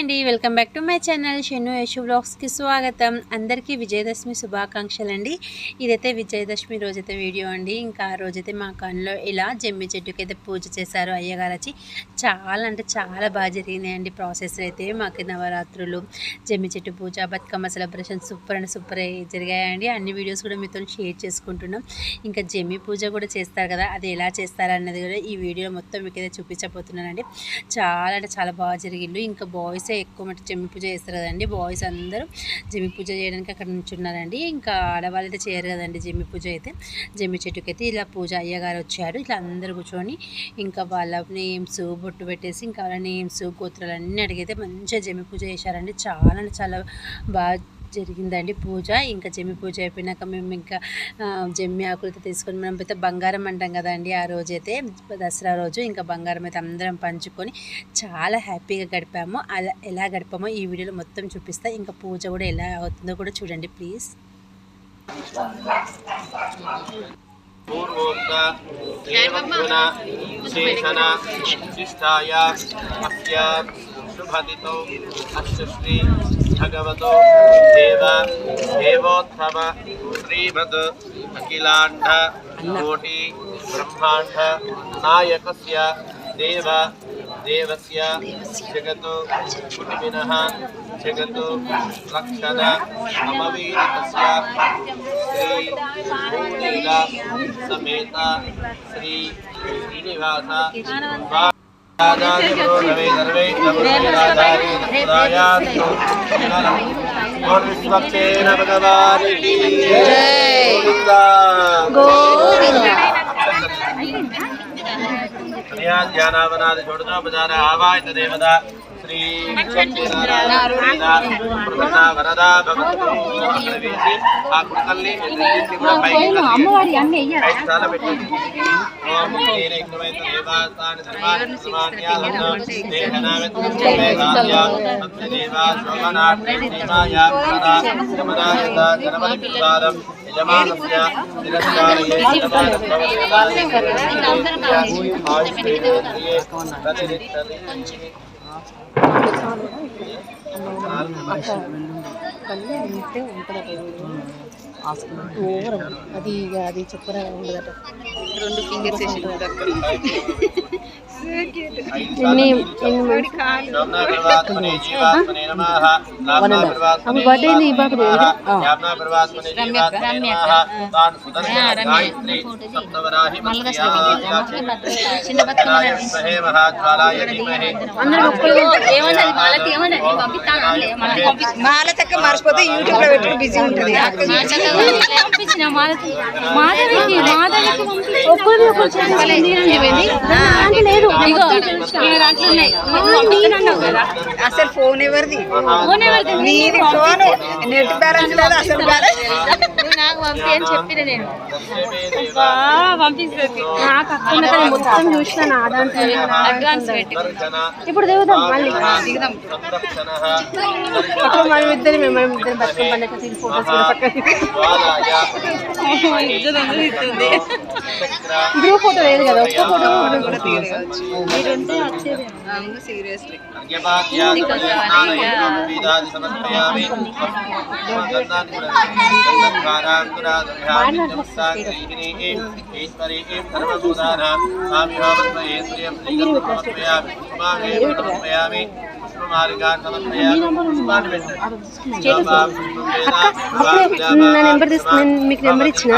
అండి. Welcome back to my channel. Shannu Yashu బ్లాగ్స్కి స్వాగతం. అందరికీ విజయదశమి శుభాకాంక్షలు అండి ఇదైతే విజయదశమి రోజైతే వీడియో అండి. ఇంకా ఆ రోజైతే మా కన్నులో ఇలా జమ్మి చెట్టుకి అయితే పూజ చేశారు అయ్యగారు వచ్చి చాలా అంటే చాలా బాగా జరిగినాయండి ప్రాసెస్ అయితే. మాకు నవరాత్రులు జమ్మి చెట్టు పూజ Bathukamma celebration super and super జరిగాయండి. అన్ని వీడియోస్ కూడా మీతో షేర్ చేసుకుంటున్నాం. ఇంకా జమ్మి పూజ కూడా చేస్తారు కదా అది ఎలా చేస్తారు అన్నది కూడా ఈ వీడియో మొత్తం మీకు అయితే చూపించబోతున్నానండి. చాలా అంటే చాలా బాగా జరిగిండు. ఇంకా బాయ్స్ ఎక్కువ మట్టి జమ్మి పూజ చేస్తారు కదండి బాయ్స్ అందరూ జమ్మి పూజ చేయడానికి అక్కడ నుంచున్నారండి. ఇంకా ఆడవాళ్ళు అయితే చేయరు కదండి జమ్మి పూజ అయితే. జమ్మి చెట్టుకైతే ఇలా పూజ అయ్యగారు వచ్చారు. ఇట్లా అందరూ కూర్చొని ఇంకా వాళ్ళ నేమ్స్ బొట్టు పెట్టేసి ఇంకా వాళ్ళ నేమ్స్ గోత్రాలు అన్నీ అడిగితే మంచిగా జమ్మి పూజ చేశారండి. చాలా అంటే చాలా బాగా జరిగిందండి పూజ. ఇంకా జమ్మి పూజ అయిపోయినాక మేము ఇంకా జమ్మి ఆకులతో తీసుకొని మనం అయితే బంగారం అంటాం కదండి ఆ రోజు అయితే దసరా రోజు ఇంకా బంగారం అయితే అందరం పంచుకొని చాలా హ్యాపీగా గడిపాము. అలా ఎలా గడిపామో ఈ వీడియోలో మొత్తం చూపిస్తా. ఇంకా పూజ కూడా ఎలా అవుతుందో కూడా చూడండి ప్లీజ్. పూర్వోక్త శ్రీ भगवतो देव देवोत्तम श्रीमद् अखिलाण्ड कोटि ब्रह्माण्ड नायकस्य देव देवस्य जगतो कुटुम्बिनः जगतो लक्षण अमवीरतस्य श्री समेत श्री श्रीनिवास జ్ఞానావనాది చూడతో ఆవాహిత దేవత. శ్రీ వరదా భగవతి ఆ కుక్కల్ని కూడా పైకి చాలా పెట్టింది ఓం ఏన ఇన్నమైన దేవతాని సర్వాణి సమాన్యాలన స్నేహనామేతుమేవాయ అత్రేవా సోమనాథే దేవాయ వరదా సమదాయత గణపతి ప్రసాదం యజమానస్య నిరస్కారయే సదానందం అందరం కలిసి ప్రతినిత్యం తిరస్కారయే యజమానస్య ఆయుష్ేంద్రియే ప్రతిరిచ్చతి అది అది చెప్పరా ఉండదట. రెండు ఫింగర్స్ అప్పుడు బర్త్డే నీ బర్త్డే చిన్న మాలతక్క మర్చిపోతే యూట్యూబ్లో పెట్టి బిజీ ఉంటుంది. పంపించిన మాధవికి ఒక్కరు లేదు. అసలు ఫోన్ ఎవరిది? ఫోన్ ఎవరిది? ఫోన్. నెట్ బ్యాలెన్స్ లేదు? అసలు బ్యాలెన్స్? నాకు పంపి అని చెప్పిన నేను పంపిస్తుంది నాకు అక్కడ మొత్తం చూసిన అడ్వాన్స్ పెట్టి ఇప్పుడు దిగుదాం మళ్ళీ దిగుదాం అప్పుడు మనం ఇద్దరు మేము ఇద్దరు బతుకమ్మ పండుగ ఫోటోస్ కూడా పక్కన గ్రూప్ ఫోటో లేదు కదా ఒక్క ఫోటో కూడా మీరుంటే వచ్చేది. సీరియస్లీ. నా నెంబర్ తీసుకుని మీకు నెంబర్ ఇచ్చిన.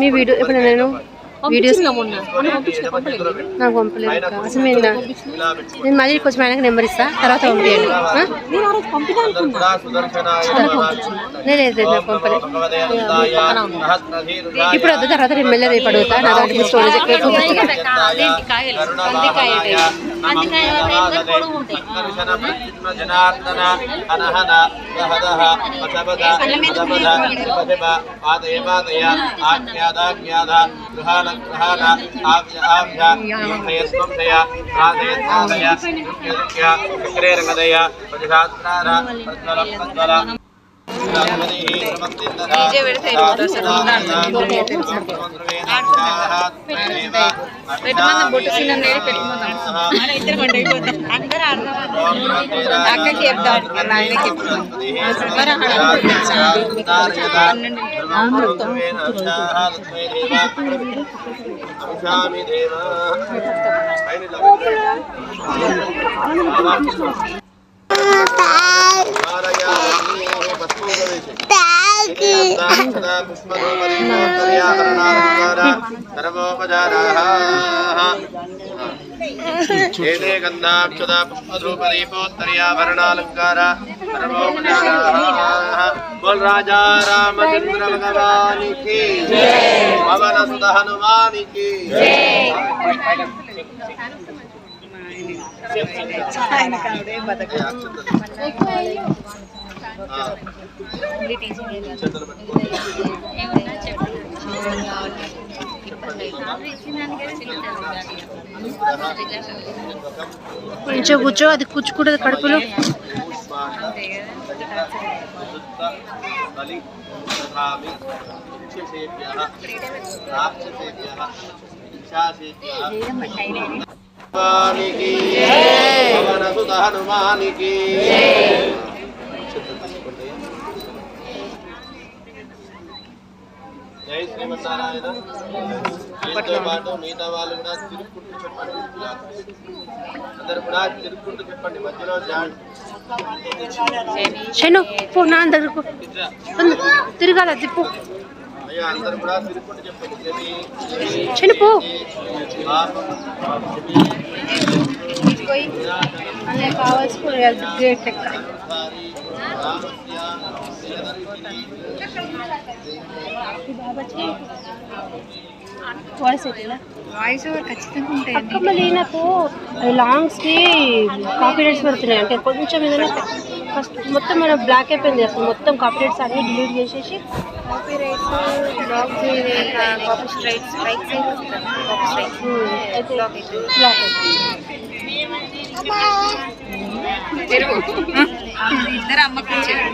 మీ వీడియో ఇప్పుడు నేను వీడియోస్ నాకు పంపలేదు. అసలు నేను నేను మళ్ళీ కొంచెం ఆయనకు నెంబర్ ఇస్తా తర్వాత పంపించండి? లేదు నాకు పంపలేదు ఇప్పుడు వద్దు తర్వాత నేను మళ్ళీ రేపు అడుగుతా నా దాంట్లో స్టోరేజ్ ఎక్కువ జనార్దన అనహన దహదహ పశపద పదపద పదప పాదయ పాదయ ఆజ్ఞాదాజ్ఞాద ఆవ్య ఆవ్య యోధయస్వంశయ రాధయస్వంశయ దుఃఖ్య దుఃఖ్య చక్రేరకదయ ప్రతిశాస్త్రార ప్రజ్వల ప్రజ్వల డీజే పెడితే అయిపోతుంది అసలు పెట్టమందాం బొట్టు సీనం నేడి పెట్టమందాం అక్కకి ఆయనకి చెప్తాం ఏదే గంధాక్షద పుష్పధూపదీపోత్తర్యాభరణాలంకార బోల్ రాజా రామచంద్ర భగవానికి పవన సుత హనుమానికి కొంచెం కూర్చో అది కూర్చుకుంటుంది కడుపులో. హనుమానికి జై శ్రీమన్నారాయణ. వీరితో పాటు మిగతా వాళ్ళు కూడా తిరుక్కుంటూ చెప్పండి. అందరు కూడా తిరుక్కుంటూ చెప్పండి మధ్యలో పో దగ్గరకు తొందర తిరగాల తిప్పు. అయ్యా అందరు కూడా తిరుక్కుంటూ చెప్పండి. పో. కావాల్సి గేట్ వాయిస్ వాయిస్ ఓవర్ ఖచ్చితంగా ఉంటాయండి. అక్కమ్మ లేనకు లాంగ్స్కి కాపీరైట్స్ పడుతున్నాయి. అంటే కొంచెం ఏదైనా ఫస్ట్ మొత్తం మన బ్లాక్ అయిపోయింది అసలు మొత్తం కాపీరైట్స్ అన్ని డిలీట్ చేసేసి copy rights copy right side copy అయితే బ్లాక్ అయిపోయింది ఇద్దరు అమ్మకి ఇచ్చారు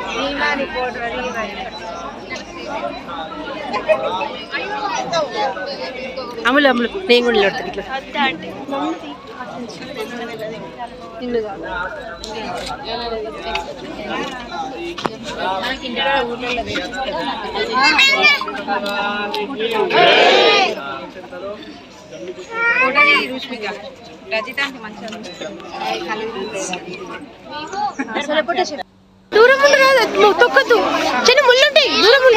అమలు అమలు. నేను కూడా నిలబడతాను ఇట్లా. దూరం ఉండు రాదు.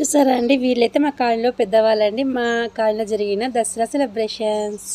చూసారా అండి? వీళ్ళైతే మా కాలనీలో పెద్దవాళ్ళండి. మా కాలనీలో జరిగిన దసరా సెలబ్రేషన్స్.